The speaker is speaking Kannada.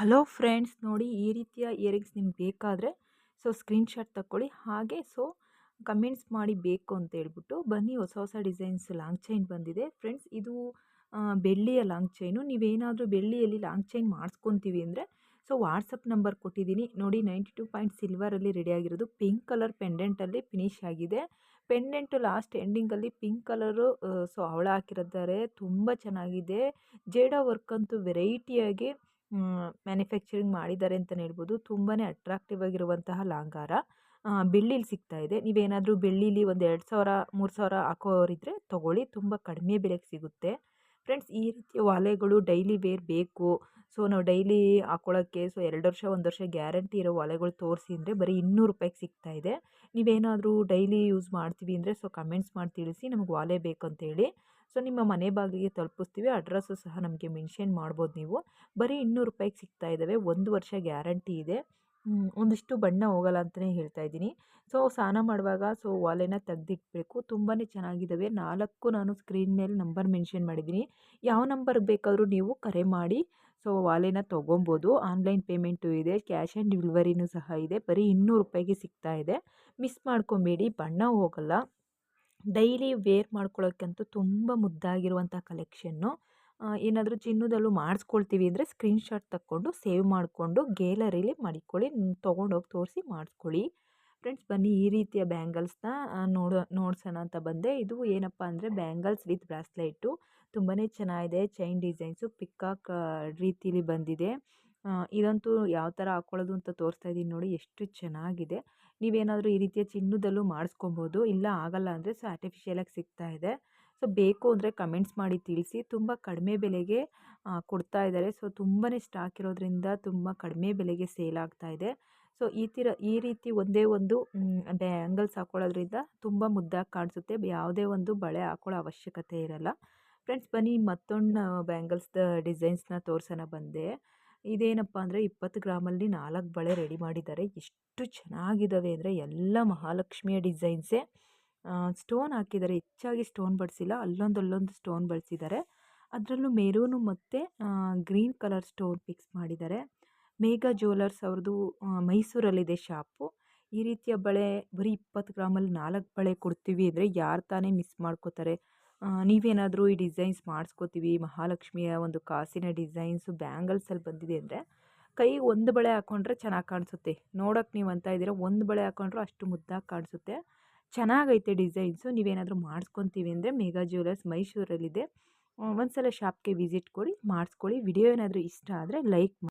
ಹಲೋ ಫ್ರೆಂಡ್ಸ್, ನೋಡಿ ಈ ರೀತಿಯ ಇಯರಿಂಗ್ಸ್ ನಿಮ್ಗೆ ಬೇಕಾದರೆ ಸೊ ಸ್ಕ್ರೀನ್ಶಾಟ್ ತಗೊಳ್ಳಿ ಹಾಗೆ ಸೊ ಕಮೆಂಟ್ಸ್ ಮಾಡಿ ಬೇಕು ಅಂತ ಹೇಳ್ಬಿಟ್ಟು ಬನ್ನಿ, ಹೊಸ ಹೊಸ ಡಿಸೈನ್ಸ್ ಲಾಂಗ್ ಚೈನ್ ಬಂದಿದೆ. ಫ್ರೆಂಡ್ಸ್, ಇದು ಬೆಳ್ಳಿಯ ಲಾಂಗ್ ಚೈನು. ನೀವೇನಾದರೂ ಬೆಳ್ಳಿಯಲ್ಲಿ ಲಾಂಗ್ ಚೈನ್ ಮಾಡಿಸ್ಕೊತೀವಿ ಅಂದರೆ ಸೊ ವಾಟ್ಸಪ್ ನಂಬರ್ ಕೊಟ್ಟಿದ್ದೀನಿ. ನೋಡಿ ನೈಂಟಿ ಟು ಪಾಯಿಂಟ್ ಸಿಲ್ವರಲ್ಲಿ ರೆಡಿಯಾಗಿರೋದು ಪಿಂಕ್ ಕಲರ್ ಪೆಂಡೆಂಟಲ್ಲಿ ಫಿನಿಶ್ ಆಗಿದೆ. ಪೆಂಡೆಂಟು ಲಾಸ್ಟ್ ಎಂಡಿಂಗಲ್ಲಿ ಪಿಂಕ್ ಕಲರು ಸೊ ಅವಳ ಹಾಕಿರಿದ್ದಾರೆ. ತುಂಬ ಚೆನ್ನಾಗಿದೆ. ಜೇಡ ವರ್ಕ್ ಅಂತೂ ವೆರೈಟಿಯಾಗಿ ಮ್ಯಾನುಫ್ಯಾಕ್ಚರಿಂಗ್ ಮಾಡಿದ್ದಾರೆ ಅಂತಲೇ ಹೇಳ್ಬೋದು. ತುಂಬಾ ಅಟ್ರಾಕ್ಟಿವ್ ಆಗಿರುವಂತಹ ಲಾಂಗಾರ ಬೆಳ್ಳೀಲಿ ಸಿಗ್ತಾ ಇದೆ. ನೀವೇನಾದರೂ ಬೆಳ್ಳೀಲಿ ಒಂದು ಎರಡು ಸಾವಿರ, ಮೂರು ಸಾವಿರ ಹಾಕೋರಿದ್ರೆ ತೊಗೊಳ್ಳಿ. ತುಂಬ ಕಡಿಮೆ ಬೆಲೆಗೆ ಸಿಗುತ್ತೆ. ಫ್ರೆಂಡ್ಸ್ ಈ ರೀತಿಯ ಒಲೆಗಳು ಡೈಲಿ ವೇರ್ ಬೇಕು. ಸೊ ನಾವು ಡೈಲಿ ಹಾಕೊಳ್ಳೋಕ್ಕೆ ಸೊ ಎರಡು ವರ್ಷ, ಒಂದು ವರ್ಷ ಗ್ಯಾರಂಟಿ ಇರೋ ಒಲೆಗಳು ತೋರಿಸಿ ಅಂದರೆ ಬರೀ ಇನ್ನೂರು ರೂಪಾಯಿಗೆ ಸಿಗ್ತಾ ಇದೆ. ನೀವೇನಾದರೂ ಡೈಲಿ ಯೂಸ್ ಮಾಡ್ತೀವಿ ಅಂದರೆ ಸೊ ಕಮೆಂಟ್ಸ್ ಮಾಡಿ ತಿಳಿಸಿ ನಮಗೆ ವಾಲೆ ಬೇಕಂತೇಳಿ. ಸೊ, ನಿಮ್ಮ ಮನೆ ಬಾಗಿಲಿಗೆ ತಲುಪಿಸ್ತೀವಿ. ಅಡ್ರೆಸ್ಸು ಸಹ ನಮಗೆ ಮೆನ್ಷನ್ ಮಾಡ್ಬೋದು ನೀವು. ಬರೀ ಇನ್ನೂರು ರೂಪಾಯಿಗೆ ಸಿಗ್ತಾ ಇದ್ದಾವೆ. ಒಂದು ವರ್ಷ ಗ್ಯಾರಂಟಿ ಇದೆ. ಒಂದಿಷ್ಟು ಬಣ್ಣ ಹೋಗಲ್ಲ ಅಂತಲೇ ಹೇಳ್ತಾ ಇದ್ದೀನಿ. ಸೊ, ಸ್ನಾನ ಮಾಡುವಾಗ ಸೊ, ವಾಲೆನ ತೆಗೆದಿಟ್ಬೇಕು. ತುಂಬಾ ಚೆನ್ನಾಗಿದ್ದಾವೆ. ನಾಲ್ಕು ನಾನು ಸ್ಕ್ರೀನ್ ಮೇಲೆ ನಂಬರ್ ಮೆನ್ಷನ್ ಮಾಡಿದ್ದೀನಿ. ಯಾವ ನಂಬರ್ಗೆ ಬೇಕಾದರೂ ನೀವು ಕರೆ ಮಾಡಿ ಸೊ, ವಾಲೆನ ತೊಗೊಬೋದು. ಆನ್ಲೈನ್ ಪೇಮೆಂಟು ಇದೆ. ಕ್ಯಾಶ್ ಆ್ಯಂಡ್ ಡೆಲಿವರಿನೂ ಸಹ ಇದೆ. ಬರೀ ಇನ್ನೂರು ರೂಪಾಯಿಗೆ ಸಿಗ್ತಾ ಇದೆ. ಮಿಸ್ ಮಾಡ್ಕೊಬೇಡಿ. ಬಣ್ಣ ಹೋಗಲ್ಲ. ಡೈಲಿ ವೇರ್ ಮಾಡ್ಕೊಳ್ಳೋಕ್ಕಂತೂ ತುಂಬ ಮುದ್ದಾಗಿರುವಂಥ ಕಲೆಕ್ಷನ್ನು ಏನಾದರೂ ಚಿನ್ನದಲ್ಲೂ ಮಾಡಿಸ್ಕೊಳ್ತೀವಿ ಅಂದರೆ ಸ್ಕ್ರೀನ್ಶಾಟ್ ತಗೊಂಡು ಸೇವ್ ಮಾಡಿಕೊಂಡು ಗ್ಯಾಲರಿಲಿ ಮಡಿಕೊಳ್ಳಿ ತೊಗೊಂಡೋಗಿ ತೋರಿಸಿ ಮಾಡಿಸ್ಕೊಳ್ಳಿ. ಫ್ರೆಂಡ್ಸ್, ಬನ್ನಿ ಈ ರೀತಿಯ ಬ್ಯಾಂಗಲ್ಸ್ನ ನೋಡೋ, ನೋಡ್ಸೋಣ ಅಂತ ಬಂದೆ. ಇದು ಏನಪ್ಪ ಅಂದರೆ ಬ್ಯಾಂಗಲ್ಸ್ ವಿತ್ ಬ್ರಾಸ್ಲೈಟು. ತುಂಬಾ ಚೆನ್ನಾಗಿದೆ, ಚೈನ್ ಡಿಸೈನ್ಸು ಪಿಕ್ಕಾಕ್ ರೀತಿಲಿ ಬಂದಿದೆ. ಇದಂತೂ ಯಾವ ಥರ ಹಾಕ್ಕೊಳ್ಳೋದು ಅಂತ ತೋರಿಸ್ತಾ ಇದ್ದೀನಿ ನೋಡಿ, ಎಷ್ಟು ಚೆನ್ನಾಗಿದೆ. ನೀವೇನಾದರೂ ಈ ರೀತಿಯ ಚಿನ್ನದಲ್ಲೂ ಮಾಡಿಸ್ಕೊಬೋದು. ಇಲ್ಲ ಆಗಲ್ಲ ಅಂದರೆ ಸೊ ಆರ್ಟಿಫಿಷಿಯಲಾಗಿ ಸಿಗ್ತಾ ಇದೆ. ಸೊ, ಬೇಕು ಅಂದರೆ ಕಮೆಂಟ್ಸ್ ಮಾಡಿ ತಿಳಿಸಿ. ತುಂಬ ಕಡಿಮೆ ಬೆಲೆಗೆ ಕೊಡ್ತಾ ಇದ್ದಾರೆ. ಸೊ ತುಂಬಾ ಸ್ಟಾಕ್ ಇರೋದ್ರಿಂದ ತುಂಬ ಕಡಿಮೆ ಬೆಲೆಗೆ ಸೇಲ್ ಆಗ್ತಾ ಇದೆ. ಸೊ, ಈ ತಿರ, ಈ ರೀತಿ ಒಂದೇ ಒಂದು ಬ್ಯಾಂಗಲ್ಸ್ ಹಾಕ್ಕೊಳ್ಳೋದ್ರಿಂದ ತುಂಬ ಮುದ್ದಾಗಿ ಕಾಣಿಸುತ್ತೆ. ಯಾವುದೇ ಒಂದು ಬಳೆ ಹಾಕ್ಕೊಳ್ಳೋ ಅವಶ್ಯಕತೆ ಇರಲ್ಲ. ಫ್ರೆಂಡ್ಸ್ ಬನ್ನಿ ಮತ್ತೊಂದು ಬ್ಯಾಂಗಲ್ಸ್ದ ಡಿಸೈನ್ಸ್ನ ತೋರ್ಸೋಣ ಬಂದೆ. ಇದೇನಪ್ಪ ಅಂದರೆ ಇಪ್ಪತ್ತು ಗ್ರಾಮಲ್ಲಿ ನಾಲ್ಕು ಬಳೆ ರೆಡಿ ಮಾಡಿದ್ದಾರೆ. ಎಷ್ಟು ಚೆನ್ನಾಗಿದ್ದಾವೆ ಅಂದರೆ ಎಲ್ಲ ಮಹಾಲಕ್ಷ್ಮಿಯ ಡಿಸೈನ್ಸೇ. ಸ್ಟೋನ್ ಹಾಕಿದ್ದಾರೆ. ಹೆಚ್ಚಾಗಿ ಸ್ಟೋನ್ ಬಳಸಿಲ್ಲ ಅಲ್ಲೊಂದು ಅಲ್ಲೊಂದು ಸ್ಟೋನ್ ಬಳಸಿದ್ದಾರೆ. ಅದರಲ್ಲೂ ಮೆರೂನು ಮತ್ತು ಗ್ರೀನ್ ಕಲರ್ ಸ್ಟೋನ್ ಫಿಕ್ಸ್ ಮಾಡಿದ್ದಾರೆ. ಮೇಘಾ ಜ್ಯುವೆಲರ್ಸ್ ಅವ್ರದ್ದು ಮೈಸೂರಲ್ಲಿದೆ ಶಾಪು. ಈ ರೀತಿಯ ಬಳೆ ಬರೀ ಇಪ್ಪತ್ತು ಗ್ರಾಮಲ್ಲಿ ನಾಲ್ಕು ಬಳೆ ಕೊಡ್ತೀವಿ ಅಂದರೆ ಯಾರು ತಾನೇ ಮಿಸ್ ಮಾಡ್ಕೋತಾರೆ. ನೀವೇನಾದರೂ ಈ ಡಿಸೈನ್ಸ್ ಮಾಡಿಸ್ಕೋತೀವಿ, ಮಹಾಲಕ್ಷ್ಮಿಯ ಒಂದು ಕಾಸಿನ ಡಿಸೈನ್ಸು ಬ್ಯಾಂಗಲ್ಸಲ್ಲಿ ಬಂದಿದೆ ಅಂದರೆ, ಕೈ ಒಂದು ಬಳೆ ಹಾಕ್ಕೊಂಡ್ರೆ ಚೆನ್ನಾಗಿ ಕಾಣಿಸುತ್ತೆ. ನೋಡೋಕ್ಕೆ ನೀವು ಅಂತ ಇದ್ದೀರ, ಒಂದು ಬಳೆ ಹಾಕ್ಕೊಂಡ್ರೂ ಅಷ್ಟು ಮುದ್ದಾಗಿ ಕಾಣಿಸುತ್ತೆ. ಚೆನ್ನಾಗೈತೆ ಡಿಸೈನ್ಸು, ನೀವೇನಾದರೂ ಮಾಡಿಸ್ಕೊತೀವಿ ಅಂದರೆ ಮೇಘಾ ಜ್ಯುವೆಲರ್ಸ್ ಮೈಸೂರಲ್ಲಿದೆ. ಒಂದು ಸಲ ಶಾಪ್ಗೆ ವಿಸಿಟ್ ಕೊಡಿ, ಮಾಡಿಸ್ಕೊಳ್ಳಿ. ವಿಡಿಯೋ ಏನಾದರೂ ಇಷ್ಟ ಆದರೆ ಲೈಕ್